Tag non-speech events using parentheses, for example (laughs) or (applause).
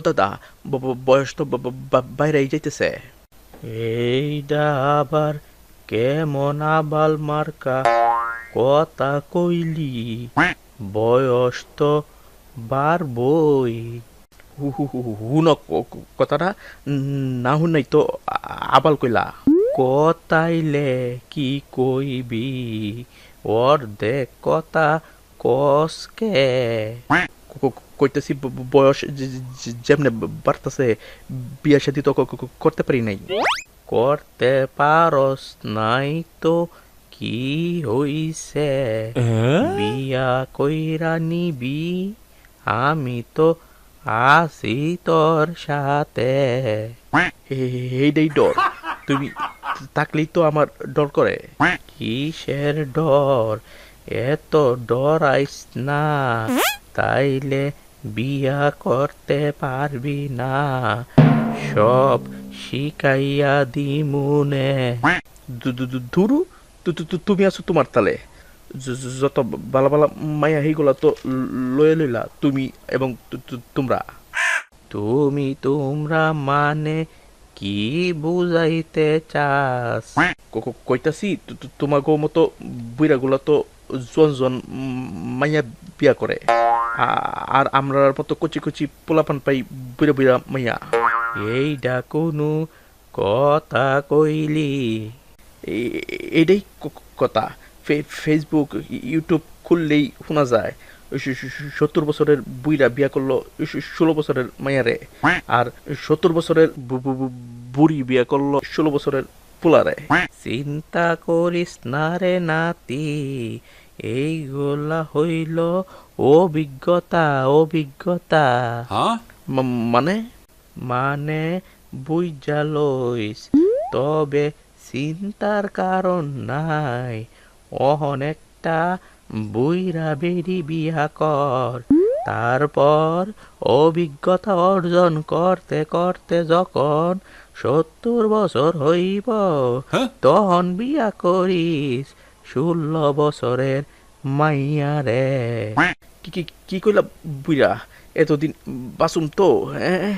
দাদা বয়স তো বাইরেই যাইতেছে। এইটা আবার কেমন আবাল মার্কা কথা কইলি? বয়স তো বাড়বই। হু- হুন কথাটা না নাই তো আবাল কইলা। কতাইলে কি কইবি? ওর দেখ কথা কসকে। কইতেছি বয়স যেমনে বাড়তেছে বিয়া শাদি তো করতে পারি নাই। করতে পারস নাই তো কি হইছে? বিয়া কইরা নিবি আমি তো আছি তোর সাথে। (laughs) এইটাই ডর। তুমি থাকলেই তো আমার ডর করে। (laughs) কিসের ডর? এত ডর আইস না। (laughs) তাইলে বিয়া করতে পারবি না। সব শিকাইয়া দিমুনে। ধুরু তুমি আছো তোমার তালে। যত বালা বালা মায়া হইগুলা তো লয়ে লইলা তুমি এবং তোমরা। তুমি তোমরা মানে কি বুঝাইতে চাস? কইতাছি তোমাগো মতো বুইরাগুলা তো জন জন মাইয়া বিয়া করে। আর আমরার মতো কচি কচি পোলাপান পাই বুইরা বুইরা মাইয়া। এইটা কোনো কথা কইলি। এটাই কথা। ফেসবুক ইউটিউব খুললেই শোনা যায় সত্তর বছরের বুইরা বিয়া করল ষোলো বছরের মাইয়ারে। আর সত্তর বছরের বুড়ি বিয়া করল ষোলো বছরের পোলারে। চিন্তা করিস না রে নাতি এইগুলা হইল অভিজ্ঞতা অভিজ্ঞতা। মানে? মানে বুঝা লইস তবে চিন্তার কারণ নাই। অহন একটা বুইরা বেরি বিয়া কর তারপর অভিজ্ঞতা অর্জন করতে করতে যখন সত্তর বছর হইব হ্যাঁ? তখন বিয়া করিস ষোলো বছরের মাইয়া রে। কি কি কি কইলা বুইরা এতদিন বাসুম তো হ্যাঁ?